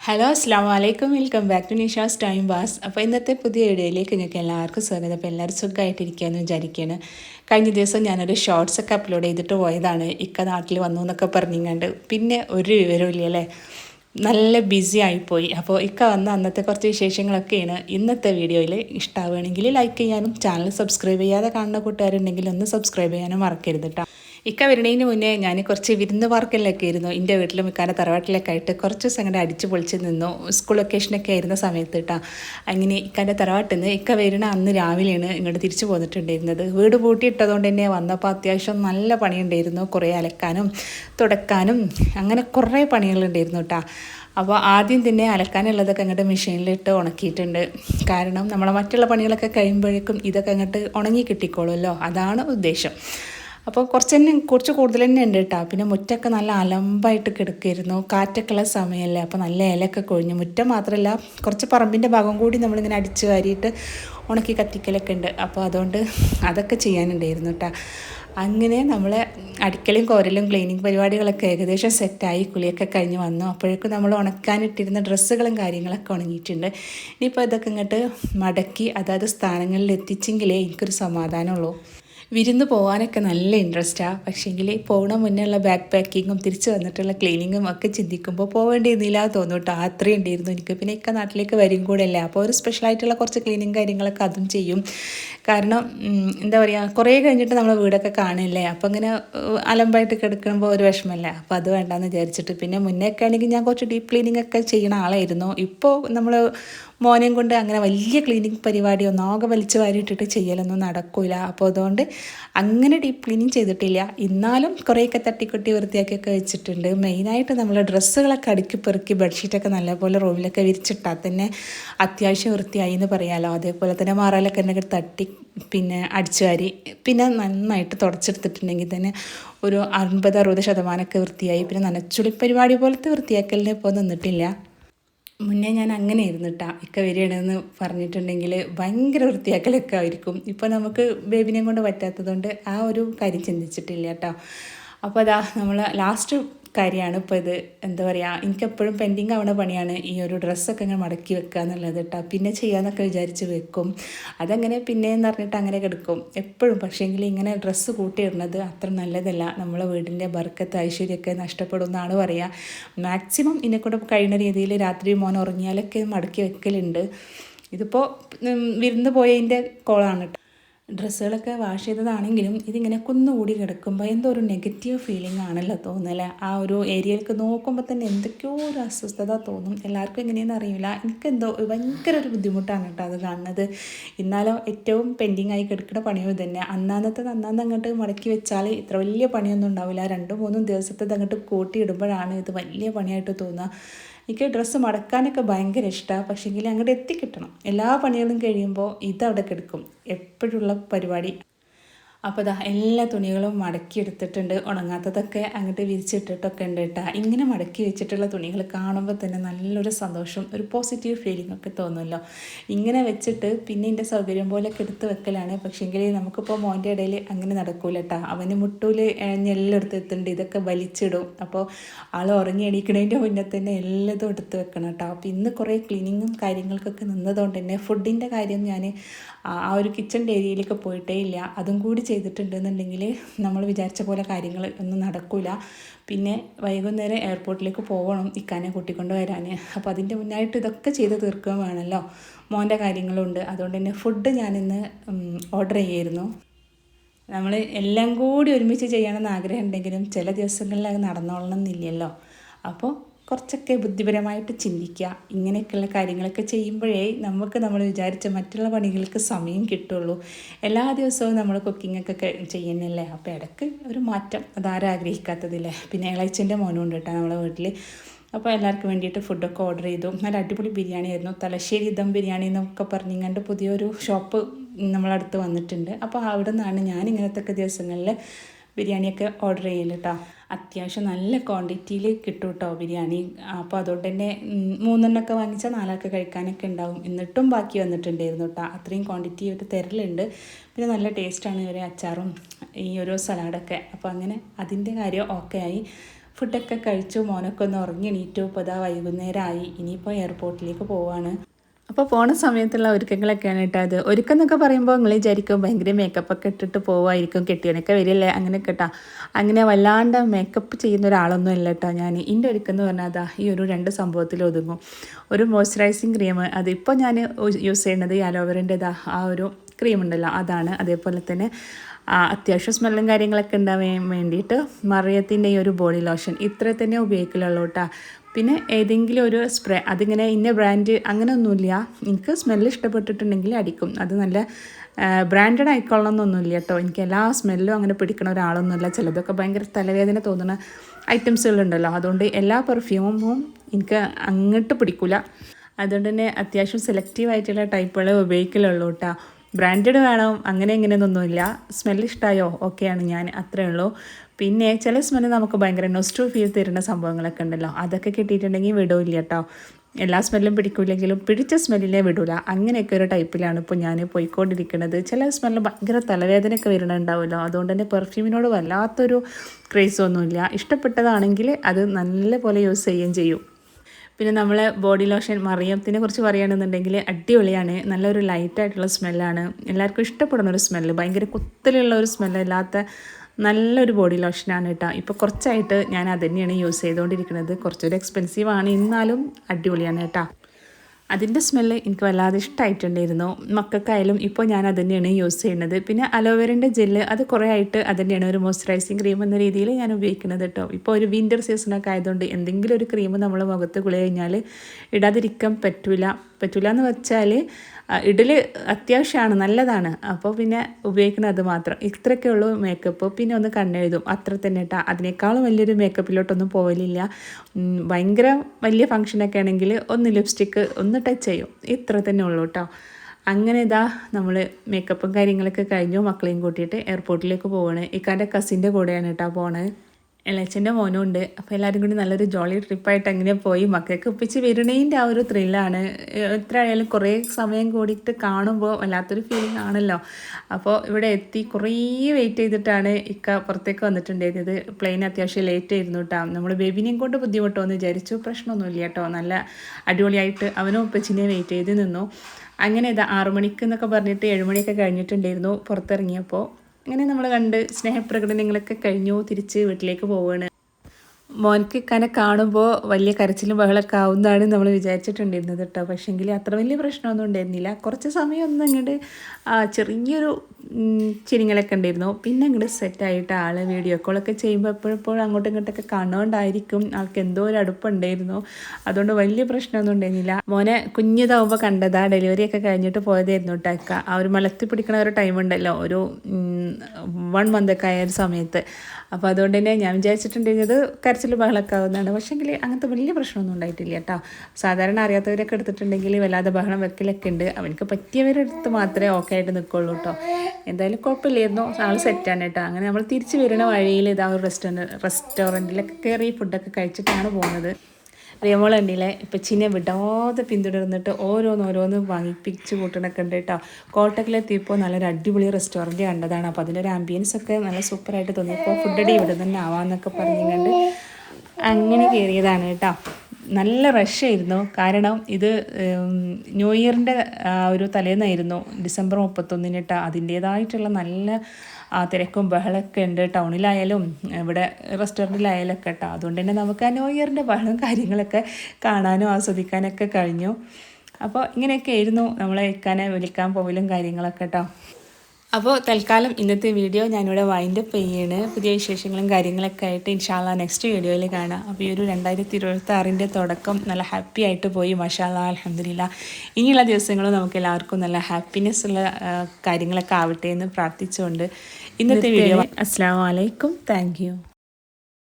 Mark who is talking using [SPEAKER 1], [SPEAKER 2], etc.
[SPEAKER 1] Hello അസ്ലാം വലൈക്കും welcome back to Nisha's time pass അപ്പോൾ ഇന്നത്തെ പുതിയ വീഡിയോയിലേക്ക് നിങ്ങൾക്ക് എല്ലാവർക്കും സ്വാഗതം. അപ്പോൾ എല്ലാവരും സുഖമായിട്ടിരിക്കുകയെന്ന് വിചാരിക്കുകയാണ് കഴിഞ്ഞ ദിവസം ഞാനൊരു ഷോർട്സ് ഒക്കെ അപ്ലോഡ് ചെയ്തിട്ട് പോയതാണ്. ഇക്ക നാട്ടിൽ വന്നു എന്നൊക്കെ പറഞ്ഞിങ്ങണ്ട്. പിന്നെ ഒരു വിവരമില്ല അല്ലേ? നല്ല ബിസി ആയിപ്പോയി. അപ്പോൾ ഇക്ക വന്ന അന്നത്തെ കുറച്ച് വിശേഷങ്ങളൊക്കെയാണ് ഇന്നത്തെ വീഡിയോയിൽ ഇഷ്ടമാവുകയാണെങ്കിൽ ലൈക്ക് ചെയ്യാനും ചാനൽ സബ്സ്ക്രൈബ് ചെയ്യാതെ കാണുന്ന കൂട്ടുകാരുണ്ടെങ്കിൽ ഒന്ന് സബ്സ്ക്രൈബ് ചെയ്യാനും മറക്കരുത് കേട്ടോ ഇക്ക വരുന്നതിന് മുന്നേ ഞാൻ കുറച്ച് വിരുന്ന് പാർക്കിലൊക്കെ ആയിരുന്നു. എന്റെ വീട്ടിലും ഇക്കാന്റെ തറവാട്ടിലൊക്കെ ആയിട്ട് കുറച്ച് ദിവസം അങ്ങനെ അടിച്ച് പൊളിച്ച് നിന്നു. സ്കൂൾ വെക്കേഷനൊക്കെ ആയിരുന്ന സമയത്ത് കേട്ടോ അങ്ങനെ ഇക്കാന്റെ തറവാട്ടിൽ നിന്ന് ഇക്ക വരുന്ന അന്ന് രാവിലെയാണ് ഇങ്ങോട്ട് തിരിച്ചു പോന്നിട്ടുണ്ടായിരുന്നത്. വീട് പൂട്ടിയിട്ടതുകൊണ്ട് തന്നെ വന്നപ്പോൾ അത്യാവശ്യം നല്ല പണിയുണ്ടായിരുന്നു. കുറേ അലക്കാനും തുടക്കാനും അങ്ങനെ കുറേ പണികളുണ്ടായിരുന്നു കേട്ടോ അപ്പോൾ ആദ്യം തന്നെ അലക്കാനുള്ളതൊക്കെ അങ്ങോട്ട് മെഷീനിലിട്ട് ഉണക്കിയിട്ടുണ്ട്. കാരണം നമ്മളെ മറ്റുള്ള പണികളൊക്കെ കഴിയുമ്പോഴേക്കും ഇതൊക്കെ അങ്ങോട്ട് ഉണങ്ങി കിട്ടിക്കോളുമല്ലോ. അതാണ് ഉദ്ദേശം. അപ്പോൾ കുറച്ച് തന്നെ കുറച്ച് കൂടുതൽ തന്നെ ഉണ്ട് കേട്ടോ. പിന്നെ മുറ്റമൊക്കെ നല്ല അലമ്പായിട്ട് കിടക്കുമായിരുന്നു കാറ്റൊക്കെ ഉള്ള സമയമല്ലേ? അപ്പോൾ നല്ല ഇലയൊക്കെ കൊഴിഞ്ഞു. മുറ്റം മാത്രമല്ല കുറച്ച് പറമ്പിന്റെ ഭാഗം കൂടി നമ്മളിങ്ങനെ അടിച്ച് വാരിയിട്ട് ഉണക്കി കത്തിക്കലൊക്കെ ഉണ്ട്. അപ്പോൾ അതുകൊണ്ട് അതൊക്കെ ചെയ്യാനുണ്ടായിരുന്നു കേട്ടോ. അങ്ങനെ നമ്മൾ അടിക്കലും കോരലും ക്ലീനിങ് പരിപാടികളൊക്കെ ഏകദേശം സെറ്റായി കുളിയൊക്കെ കഴിഞ്ഞ് വന്നു. അപ്പോഴേക്കും നമ്മൾ ഉണക്കാനിട്ടിരുന്ന ഡ്രസ്സുകളും കാര്യങ്ങളൊക്കെ ഉണങ്ങിയിട്ടുണ്ട്. ഇനിയിപ്പോൾ ഇതൊക്കെ ഇങ്ങോട്ട് മടക്കി അതായത് സ്ഥാനങ്ങളിൽ എത്തിച്ചെങ്കിലേ എനിക്കൊരു സമാധാനമുള്ളൂ. വിരുന്ന് പോകാനൊക്കെ നല്ല ഇൻട്രസ്റ്റാണ് പക്ഷേങ്കിൽ പോകണ മുന്നേ ഉള്ള ബാക്ക് പാക്കിങ്ങും തിരിച്ച് വന്നിട്ടുള്ള ക്ലീനിങ്ങും ഒക്കെ ചിന്തിക്കുമ്പോൾ പോകേണ്ടിയിരുന്നില്ല തോന്നും കേട്ടോ. അത്രയും ഉണ്ടായിരുന്നു. എനിക്ക് പിന്നെ ഇക്ക നാട്ടിലേക്ക് വരും കൂടെ അല്ലേ അപ്പോൾ ഒരു സ്പെഷ്യലായിട്ടുള്ള കുറച്ച് ക്ലീനിങ് കാര്യങ്ങളൊക്കെ അതും ചെയ്യും. കാരണം എന്താ പറയുക കുറേ കഴിഞ്ഞിട്ട് നമ്മൾ വീടൊക്കെ കാണില്ലേ അപ്പോൾ ഇങ്ങനെ അലമ്പായിട്ട് കിടക്കുമ്പോൾ ഒരു വിഷമമല്ല അപ്പോൾ അത് വേണ്ടാന്ന് വിചാരിച്ചിട്ട് പിന്നെ മുന്നേ ഒക്കെ ആണെങ്കിൽ ഞാൻ കുറച്ച് ഡീപ്പ് ക്ലീനിങ് ഒക്കെ ചെയ്യുന്ന ആളായിരുന്നു. ഇപ്പോൾ നമ്മൾ മോനെയും കൊണ്ട് അങ്ങനെ വലിയ ക്ലീനിങ് പരിപാടി ഒന്നാകെ വലിച്ചു വാരിയിട്ടിട്ട് ചെയ്യലൊന്നും നടക്കില്ല അപ്പോൾ അതുകൊണ്ട് അങ്ങനെ ഡീപ്പ് ക്ലീനിങ് ചെയ്തിട്ടില്ല. എന്നാലും കുറേയൊക്കെ തട്ടിക്കൊട്ടി വൃത്തിയാക്കിയൊക്കെ വെച്ചിട്ടുണ്ട്. മെയിനായിട്ട് നമ്മൾ ഡ്രസ്സുകളൊക്കെ അടുക്കി പെറുക്കി ബെഡ്ഷീറ്റൊക്കെ നല്ലപോലെ റൂമിലൊക്കെ വിരിച്ചിട്ടാൽ തന്നെ അത്യാവശ്യം വൃത്തിയായി എന്ന് പറയാമല്ലോ അതേപോലെ തന്നെ മാറാലൊക്കെ ഉണ്ടെങ്കിൽ തട്ടി പിന്നെ അടിച്ചു വാരി പിന്നെ നന്നായിട്ട് തുടച്ചെടുത്തിട്ടുണ്ടെങ്കിൽ തന്നെ ഒരു അൻപത് അറുപത് ശതമാനമൊക്കെ വൃത്തിയായി. പിന്നെ നനച്ചുളി പരിപാടി പോലത്തെ വൃത്തിയാക്കലിന് ഇപ്പോൾ നിന്നിട്ടില്ല. മുന്നേ ഞാൻ അങ്ങനെ ഇരുന്നിട്ടാ ഇക്ക വരികയാണെന്ന് പറഞ്ഞിട്ടുണ്ടെങ്കിൽ ഭയങ്കര വൃത്തിയാക്കലൊക്കെ ആയിരിക്കും. ഇപ്പോൾ നമുക്ക് ബേബിനെയും കൊണ്ട് പറ്റാത്തതുകൊണ്ട് ആ ഒരു കാര്യം ചിന്തിച്ചിട്ടില്ല കേട്ടോ. അപ്പോൾ അതാ നമ്മൾ ലാസ്റ്റ് കാര്യമാണ് ഇപ്പോൾ ഇത്. എന്താ പറയുക എനിക്കെപ്പോഴും പെൻഡിങ് ആവുന്ന പണിയാണ് ഈ ഒരു ഡ്രസ്സൊക്കെ ഇങ്ങനെ മടക്കി വെക്കുക എന്നുള്ളത് കേട്ടോ. പിന്നെ ചെയ്യാമെന്നൊക്കെ വിചാരിച്ച് വെക്കും. അതങ്ങനെ പിന്നെയെന്ന് പറഞ്ഞിട്ട് അങ്ങനെ കിടക്കും. എപ്പോഴും പക്ഷേങ്കിൽ ഇങ്ങനെ ഡ്രസ്സ് കൂട്ടിയിടുന്നത് അത്ര നല്ലതല്ല. നമ്മളെ വീടിന്റെ ബർക്കത്ത് ഐശ്വര്യമൊക്കെ നഷ്ടപ്പെടും എന്നാണ് പറയുക മാക്സിമം ഇതിനെക്കൂടെ കഴിയുന്ന രീതിയിൽ രാത്രി മോൻ ഉറങ്ങിയാലൊക്കെ മടക്കി വെക്കലുണ്ട്. ഇതിപ്പോൾ വിരുന്ന് പോയതിന്റെ കോളാണ് കേട്ടോ. ഡ്രസ്സുകളൊക്കെ വാഷ് ചെയ്തതാണെങ്കിലും ഇതിങ്ങനെ കുന്നുകൂടി കിടക്കുമ്പോൾ എന്തോ ഒരു നെഗറ്റീവ് ഫീലിംഗ് ആണല്ലോ തോന്നൽ. ആ ഒരു ഏരിയയിലേക്ക് നോക്കുമ്പോൾ തന്നെ എന്തൊക്കെയോ ഒരു അസ്വസ്ഥത തോന്നും. എല്ലാവർക്കും എങ്ങനെയെന്ന് അറിയില്ല. എനിക്കെന്തോ ഭയങ്കര ഒരു ബുദ്ധിമുട്ടാണ് കേട്ടോ അത് കാണുന്നത്. എന്നാലോ ഏറ്റവും പെൻഡിങ് ആയി കിടക്കുന്ന പണിയും തന്നെ. അന്നാന്നത്തെ അന്നാന്ന് അങ്ങോട്ട് മടക്കി വെച്ചാൽ ഇത്ര വലിയ പണിയൊന്നും ഉണ്ടാവില്ല. രണ്ടും മൂന്നും ദിവസത്തെ അങ്ങോട്ട് കൂട്ടിയിടുമ്പോഴാണ് ഇത് വലിയ പണിയായിട്ട് തോന്നുക. എനിക്ക് ഡ്രസ്സ് മടക്കാനൊക്കെ ഭയങ്കര ഇഷ്ടമാണ് പക്ഷേങ്കിൽ അങ്ങോട്ട് എത്തിക്കിട്ടണം. എല്ലാ പണികളും കഴിയുമ്പോൾ ഇതവിടെ കിടക്കും. എപ്പോഴുള്ള പരിപാടി. അപ്പോൾ ഇതാ എല്ലാ തുണികളും മടക്കി എടുത്തിട്ടുണ്ട്. ഉണങ്ങാത്തതൊക്കെ അങ്ങോട്ട് വിരിച്ചിട്ടിട്ടൊക്കെ ഉണ്ട് കേട്ടോ ഇങ്ങനെ മടക്കി വെച്ചിട്ടുള്ള തുണികൾ കാണുമ്പോൾ തന്നെ നല്ലൊരു സന്തോഷം ഒരു പോസിറ്റീവ് ഫീലിംഗ് ഒക്കെ തോന്നുമല്ലോ. ഇങ്ങനെ വെച്ചിട്ട് പിന്നെ എന്റെ സൗകര്യം പോലെയൊക്കെ എടുത്ത് വെക്കലാണ്. പക്ഷേങ്കിൽ നമുക്കിപ്പോൾ മോന്റെ ഇടയിൽ അങ്ങനെ നടക്കൂല കേട്ടോ അവന് മുട്ടൂൽ ഞെല്ലെടുത്ത് എത്തുന്നുണ്ട്. ഇതൊക്കെ വലിച്ചിടും. അപ്പോൾ ആൾ ഉറങ്ങി എണീക്കണതിന്റെ മുന്നേ തന്നെ എല്ലാതും എടുത്ത് വെക്കണം കേട്ടോ അപ്പോൾ ഇന്ന് കുറേ ക്ലീനിങ്ങും കാര്യങ്ങൾക്കൊക്കെ നിന്നതുകൊണ്ട് തന്നെ ഫുഡിന്റെ കാര്യം ഞാൻ ആ ഒരു കിച്ചൺ ഏരിയയിലേക്ക് പോയിട്ടേ ഇല്ല. അതും കൂടി ചെയ്തിട്ടുണ്ടെന്നുണ്ടെങ്കിൽ നമ്മൾ വിചാരിച്ച പോലെ കാര്യങ്ങൾ ഒന്നും നടക്കില്ല പിന്നെ വൈകുന്നേരം എയർപോർട്ടിലേക്ക് പോകണം ഇക്കാനെ കൂട്ടിക്കൊണ്ട് വരാൻ അപ്പോൾ അതിന്റെ മുന്നായിട്ട് ഇതൊക്കെ ചെയ്ത് തീർക്കുകയും വേണമല്ലോ മോന്റെ കാര്യങ്ങളുണ്ട്. അതുകൊണ്ട് തന്നെ ഫുഡ് ഞാനിന്ന് ഓർഡർ ചെയ്യായിരുന്നു. നമ്മൾ എല്ലാം കൂടി ഒരുമിച്ച് ചെയ്യണമെന്ന് ആഗ്രഹം ഉണ്ടെങ്കിലും ചില ദിവസങ്ങളിൽ അത് നടന്നോളണം എന്നില്ലല്ലോ. അപ്പോൾ കുറച്ചൊക്കെ ബുദ്ധിപരമായിട്ട് ചിന്തിക്കുക. ഇങ്ങനെയൊക്കെയുള്ള കാര്യങ്ങളൊക്കെ ചെയ്യുമ്പോഴേ നമുക്ക് നമ്മൾ വിചാരിച്ച മറ്റുള്ള പണികൾക്ക് സമയം കിട്ടുള്ളൂ. എല്ലാ ദിവസവും നമ്മൾ കുക്കിങ്ങൊക്കെ ചെയ്യുന്നില്ലേ? അപ്പോൾ ഇടയ്ക്ക് ഒരു മാറ്റം അതാരും ആഗ്രഹിക്കാത്തതില്ലേ? പിന്നെ ഇളച്ചന്റെ മോനും ഉണ്ട് കേട്ടോ നമ്മളെ വീട്ടിൽ. അപ്പോൾ എല്ലാവർക്കും വേണ്ടിയിട്ട് ഫുഡൊക്കെ ഓർഡർ ചെയ്തു. നല്ല അടിപൊളി ബിരിയാണി ആയിരുന്നു. തലശ്ശേരി ദം ബിരിയാണി എന്നൊക്കെ പറഞ്ഞ് ഇങ്ങനെ പുതിയൊരു ഷോപ്പ് നമ്മളടുത്ത് വന്നിട്ടുണ്ട്. അപ്പോൾ അവിടെ നിന്നാണ് ഞാൻ ഇങ്ങനത്തെ ദിവസങ്ങളിൽ ബിരിയാണിയൊക്കെ ഓർഡർ ചെയ്യൽ കേട്ടോ. അത്യാവശ്യം നല്ല ക്വാണ്ടിറ്റിയിൽ കിട്ടും കേട്ടോ ബിരിയാണി. അപ്പോൾ അതുകൊണ്ട് തന്നെ മൂന്നെണ്ണമൊക്കെ വാങ്ങിച്ചാൽ നാലൊക്കെ കഴിക്കാനൊക്കെ ഉണ്ടാവും. എന്നിട്ടും ബാക്കി വന്നിട്ടുണ്ടായിരുന്നു കേട്ടോ അത്രയും ക്വാണ്ടിറ്റി ഇവർ തരലുണ്ട്. പിന്നെ നല്ല ടേസ്റ്റാണ് ഇവരെ അച്ചാറും ഈ ഓരോ സലാഡൊക്കെ അപ്പോൾ അങ്ങനെ അതിന്റെ കാര്യം ഓക്കെ ആയി. ഫുഡൊക്കെ കഴിച്ചു. മോനൊക്കെ ഒന്ന് ഉറങ്ങി എണീറ്റു. ഇപ്പോൾ അതാ വൈകുന്നേരമായി ഇനിയിപ്പോൾ എയർപോർട്ടിലേക്ക് പോവാണ്. അപ്പോൾ പോണ സമയത്തുള്ള ഒരുക്കങ്ങളൊക്കെയാണ് കേട്ടോ അത്. ഒരുക്കം എന്നൊക്കെ പറയുമ്പോൾ നിങ്ങൾ വിചാരിക്കും ഭയങ്കര മേക്കപ്പ് ഒക്കെ ഇട്ടിട്ട് പോവായിരിക്കും കെട്ടിയനൊക്കെ വരില്ലേ? അങ്ങനെ കേട്ടോ അങ്ങനെ വല്ലാണ്ട് മേക്കപ്പ് ചെയ്യുന്ന ഒരാളൊന്നും അല്ല കേട്ടോ ഞാൻ എന്റെ ഒരുക്കം എന്ന് പറഞ്ഞാൽ അതാ ഈ ഒരു രണ്ട് സംഭവത്തിൽ ഒതുങ്ങും. ഒരു മോയ്സ്ചറൈസിങ് ക്രീം അത് അതിപ്പോൾ ഞാൻ യൂസ് ചെയ്യുന്നത് ഈ അലോവറിന്റെതാ ആ ഒരു ക്രീം ഉണ്ടല്ലോ അതാണ്. അതേപോലെ തന്നെ അത്യാവശ്യം സ്മെല്ലും കാര്യങ്ങളൊക്കെ ഉണ്ടാവാൻ വേണ്ടിയിട്ട് മറിയത്തിന്റെ ഈ ഒരു ബോഡി ലോഷൻ ഇത്ര തന്നെ ഉപയോഗിക്കലുള്ളൂ കേട്ടോ പിന്നെ ഏതെങ്കിലും ഒരു സ്പ്രേ അതിങ്ങനെ ഇന്ന ബ്രാൻഡ് അങ്ങനെയൊന്നുമില്ല എനിക്ക് സ്മെല്ല് ഇഷ്ടപ്പെട്ടിട്ടുണ്ടെങ്കിൽ അടിക്കും. അത് നല്ല ബ്രാൻഡഡ് ആയിക്കൊള്ളണമെന്നൊന്നുമില്ല കേട്ടോ. എനിക്ക് എല്ലാ സ്മെല്ലും അങ്ങനെ പിടിക്കണ ഒരാളൊന്നുമില്ല. ചിലതൊക്കെ ഭയങ്കര തലവേദന തോന്നുന്ന ഐറ്റംസുകളുണ്ടല്ലോ അതുകൊണ്ട് എല്ലാ പെർഫ്യൂമും എനിക്ക് അങ്ങോട്ട് പിടിക്കില്ല അതുകൊണ്ട് തന്നെ അത്യാവശ്യം സെലക്റ്റീവ് ആയിട്ടുള്ള ടൈപ്പുകളെ ഉപയോഗിക്കലുള്ളൂ കേട്ടോ. ബ്രാൻഡഡ് വേണം അങ്ങനെ ഇങ്ങനെയൊന്നുമില്ല. സ്മെല്ല് ഇഷ്ടമായോ ഓക്കെയാണ് ഞാൻ അത്രേ ഉള്ളൂ. പിന്നെ ചില സ്മെല്ല് നമുക്ക് ഭയങ്കര നൊസ്റ്റു ഫീൽ തരുന്ന സംഭവങ്ങളൊക്കെ ഉണ്ടല്ലോ. അതൊക്കെ കിട്ടിയിട്ടുണ്ടെങ്കിൽ വിടൂല്ല കേട്ടോ എല്ലാ സ്മെല്ലും പിടിക്കില്ലെങ്കിലും പിടിച്ച സ്മെല്ലിനെ വിടൂല. അങ്ങനെയൊക്കെ ഒരു ടൈപ്പിലാണ് ഇപ്പോൾ ഞാൻ പോയിക്കൊണ്ടിരിക്കുന്നത്. ചില സ്മെല്ല് ഭയങ്കര തലവേദനയൊക്കെ വരുന്നുണ്ടാവുമല്ലോ. അതുകൊണ്ട് തന്നെ പെർഫ്യൂമിനോട് വല്ലാത്തൊരു ക്രേസൊന്നുമില്ല ഇഷ്ടപ്പെട്ടതാണെങ്കിൽ അത് നല്ല പോലെ യൂസ് ചെയ്യുകയും ചെയ്യും. പിന്നെ നമ്മളെ ബോഡി ലോഷൻ മറിയത്തിനെ കുറിച്ച് പറയുകയാണെന്നുണ്ടെങ്കിൽ അടിപൊളിയാണ്. നല്ലൊരു ലൈറ്റായിട്ടുള്ള സ്മെല്ലാണ് എല്ലാവർക്കും ഇഷ്ടപ്പെടുന്ന ഒരു സ്മെല്ല് ഭയങ്കര കുത്തലുള്ള ഒരു സ്മെല്ല് ഇല്ലാത്ത നല്ലൊരു ബോഡി ലോഷനാണ് കേട്ടോ. ഇപ്പോൾ കുറച്ചായിട്ട് ഞാൻ അത് തന്നെയാണ് യൂസ് ചെയ്തുകൊണ്ടിരിക്കുന്നത് കുറച്ചൊരു എക്സ്പെൻസീവ് ആണ്. എന്നാലും അടിപൊളിയാണ് കേട്ടോ. അതിന്റെ സ്മെല്ല് എനിക്ക് വല്ലാതെ ഇഷ്ടമായിട്ടുണ്ടായിരുന്നു മക്കൾക്കായാലും ഇപ്പോൾ ഞാൻ അത് തന്നെയാണ് യൂസ് ചെയ്യുന്നത്. പിന്നെ അലോവേറിന്റെ ജെല്ല് അത് കുറേ ആയിട്ട് അത് തന്നെയാണ് ഒരു മോയ്സ്ചറൈസിങ് ക്രീം എന്ന രീതിയിൽ ഞാൻ ഉപയോഗിക്കുന്നത് കേട്ടോ. ഇപ്പോൾ ഒരു വിന്റർ സീസണൊക്കെ ആയതുകൊണ്ട് എന്തെങ്കിലും ഒരു ക്രീം നമ്മൾ മുഖത്ത് കുളി കഴിഞ്ഞാൽ ഇടാതിരിക്കാൻ പറ്റില്ല പറ്റില്ല എന്ന് വെച്ചാൽ ഇഡൽ അത്യാവശ്യമാണ് നല്ലതാണ്. അപ്പോൾ പിന്നെ ഉപയോഗിക്കുന്നത് മാത്രം. ഇത്രയൊക്കെ ഉള്ളൂ മേക്കപ്പ് പിന്നെ ഒന്ന് കണ്ണെഴുതും. അത്ര തന്നെ കേട്ടോ. അതിനേക്കാളും വലിയൊരു മേക്കപ്പിലോട്ടൊന്നും പോകലില്ല ഭയങ്കര വലിയ ഫങ്ഷനൊക്കെ ആണെങ്കിൽ ഒന്ന് ലിപ്സ്റ്റിക്ക് ഒന്ന് ടച്ച് ചെയ്യും. ഇത്ര തന്നെ ഉള്ളൂ കേട്ടോ അങ്ങനെ ഇതാ നമ്മൾ മേക്കപ്പും കാര്യങ്ങളൊക്കെ കഴിഞ്ഞു. മക്കളെയും കൂട്ടിയിട്ട് എയർപോർട്ടിലേക്ക് പോവാണ്. ഇക്കാന്റെ കസിന്റെ കൂടെയാണ് കേട്ടോ പോണത്. ഇളച്ചന്റെ മോനും ഉണ്ട്. അപ്പോൾ എല്ലാവരും കൂടി നല്ലൊരു ജോളി ട്രിപ്പായിട്ട് അങ്ങനെ പോയി? മക്കൾക്ക് ഒപ്പിച്ച് വരുന്നതിന്റെ ആ ഒരു ത്രില്ലാണ് എത്ര ആയാലും കുറേ സമയം കൂടിയിട്ട് കാണുമ്പോൾ വല്ലാത്തൊരു ഫീലിംഗ് ആണല്ലോ. അപ്പോൾ ഇവിടെ എത്തി കുറേ വെയിറ്റ് ചെയ്തിട്ടാണ് ഇക്ക പുറത്തേക്ക് വന്നിട്ടുണ്ടായിരുന്നത്. പ്ലെയിൻ അത്യാവശ്യം ലേറ്റ് ആയിരുന്നു കേട്ടോ നമ്മൾ ബേബിനെയും കൊണ്ട് ബുദ്ധിമുട്ടോ എന്ന് വിചാരിച്ചു. പ്രശ്നമൊന്നുമില്ല കേട്ടോ നല്ല അടിപൊളിയായിട്ട് അവനും ഒപ്പിച്ചിനെ വെയിറ്റ് ചെയ്ത് നിന്നു. അങ്ങനെ ഇതാ ആറുമണിക്ക് എന്നൊക്കെ പറഞ്ഞിട്ട് ഏഴുമണിയൊക്കെ കഴിഞ്ഞിട്ടുണ്ടായിരുന്നു പുറത്തിറങ്ങിയപ്പോൾ അങ്ങനെ നമ്മൾ കണ്ട് സ്നേഹപ്രകടനങ്ങളൊക്കെ കഴിഞ്ഞു തിരിച്ച് വീട്ടിലേക്ക് പോവുകയാണ് മോൻക്ക് ഇക്കാനെ കാണുമ്പോൾ വലിയ കരച്ചിലും ബഹളമൊക്കെ ആവുന്നതാണ് നമ്മൾ വിചാരിച്ചിട്ടുണ്ടായിരുന്നത് കേട്ടോ. പക്ഷേങ്കിൽ അത്ര വലിയ പ്രശ്നമൊന്നും ഉണ്ടായിരുന്നില്ല. കുറച്ച് സമയം ഒന്ന് ചെറിയൊരു ചിരിങ്ങളൊക്കെ ഉണ്ടായിരുന്നു. പിന്നെ അങ്ങോട്ട് സെറ്റായിട്ട് ആൾ വീഡിയോ കോളൊക്കെ ചെയ്യുമ്പോൾ എപ്പോഴെപ്പോഴും അങ്ങോട്ടും ഇങ്ങോട്ടൊക്കെ കാണുകൊണ്ടായിരിക്കും ആൾക്ക് എന്തോ ഒരു അടുപ്പുണ്ടായിരുന്നു അതുകൊണ്ട് വലിയ പ്രശ്നമൊന്നും ഉണ്ടായിരുന്നില്ല. മോനെ കുഞ്ഞിതാവുമ്പോൾ കണ്ടതാ. ഡെലിവറി ഒക്കെ കഴിഞ്ഞിട്ട് പോയതായിരുന്നു കേട്ടോ ആ ഒരു മലത്തി പിടിക്കണ ഒരു ടൈം ഉണ്ടല്ലോ. ഒരു വൺ മന്ത് ഒക്കെ ആയ ഒരു സമയത്ത്. അപ്പോൾ അതുകൊണ്ട് തന്നെ ഞാൻ വിചാരിച്ചിട്ടുണ്ടെങ്കിൽ കരച്ചിൽ ബഹളമൊക്കെ ആവുന്നതാണ്. പക്ഷേങ്കിൽ അങ്ങനത്തെ വലിയ പ്രശ്നമൊന്നും ഉണ്ടായിട്ടില്ല കേട്ടോ സാധാരണ അറിയാത്തവരൊക്കെ എടുത്തിട്ടുണ്ടെങ്കിൽ വല്ലാതെ ബഹളം വെക്കലൊക്കെ ഉണ്ട്. അവനക്ക് പറ്റിയവരെടുത്ത് മാത്രമേ ഓക്കെ ആയിട്ട് നിൽക്കുള്ളൂ കേട്ടോ എന്തായാലും കുഴപ്പമില്ലായിരുന്നു. ആൾ സെറ്റാണ് കേട്ടോ. അങ്ങനെ നമ്മൾ തിരിച്ച് വരുന്ന വഴിയിൽ ഇതാ ഒരു റെസ്റ്റോറന്റ് റെസ്റ്റോറന്റിലൊക്കെ കയറി ഫുഡൊക്കെ കഴിച്ചിട്ടാണ് പോകുന്നത്. റിയമോളണ്ടിയിലെ ഇപ്പം ചിനെ വിടാതെ പിന്തുടർന്നിട്ട് ഓരോന്നോരോന്ന് വാങ്ങിപ്പിച്ച് കൂട്ടണൊക്കെ ഉണ്ട് കേട്ടോ. കോട്ടക്കിലെത്തിയപ്പോൾ നല്ലൊരു അടിപൊളി റെസ്റ്റോറന്റ് കണ്ടതാണ്. അപ്പോൾ അതിന്റെ ആംബിയൻസ് ഒക്കെ നല്ല സൂപ്പറായിട്ട് തോന്നി. ഇപ്പോൾ ഫുഡ് അടി ഇവിടെ തന്നെ ആവാമെന്നൊക്കെ പറഞ്ഞുകൊണ്ട് അങ്ങനെ കയറിയതാണ് കേട്ടോ. നല്ല റഷായിരുന്നു കാരണം ഇത് ന്യൂ ഇയറിന്റെ ഒരു തലേന്നായിരുന്നു. ഡിസംബർ മുപ്പത്തൊന്നിന് കേട്ടോ അതിന്റേതായിട്ടുള്ള നല്ല തിരക്കും ബഹളമൊക്കെ ഉണ്ട്. ടൗണിലായാലും ഇവിടെ റെസ്റ്റോറന്റിലായാലും ഒക്കെ കേട്ടോ അതുകൊണ്ട് തന്നെ നമുക്ക് ആ ന്യൂ ഇയറിന്റെ ബഹളം കാര്യങ്ങളൊക്കെ കാണാനും ആസ്വദിക്കാനൊക്കെ കഴിഞ്ഞു. അപ്പോൾ ഇങ്ങനെയൊക്കെ ആയിരുന്നു നമ്മളെ ഇക്കാനെ വിളിക്കാൻ പോകലും കാര്യങ്ങളൊക്കെ കേട്ടോ അപ്പോൾ തൽക്കാലം ഇന്നത്തെ വീഡിയോ ഞാനിവിടെ വൈൻഡ് അപ്പ് ചെയ്യാണ്. പുതിയ വിശേഷങ്ങളും കാര്യങ്ങളൊക്കെ ആയിട്ട് ഇൻഷാല്ല നെക്സ്റ്റ് വീഡിയോയിൽ കാണാം. അപ്പോൾ ഈ ഒരു രണ്ടായിരത്തി ഇരുപത്തി ആറിന്റെ തുടക്കം നല്ല ഹാപ്പി ആയിട്ട് പോയി. മഷാല അലഹമില്ല ഇനിയുള്ള ദിവസങ്ങളും നമുക്ക് എല്ലാവർക്കും നല്ല ഹാപ്പിനെസ് ഉള്ള കാര്യങ്ങളൊക്കെ ആവട്ടെ എന്ന് പ്രാർത്ഥിച്ചുകൊണ്ട് ഇന്നത്തെ വീഡിയോ അസ്സാം വലൈക്കും താങ്ക്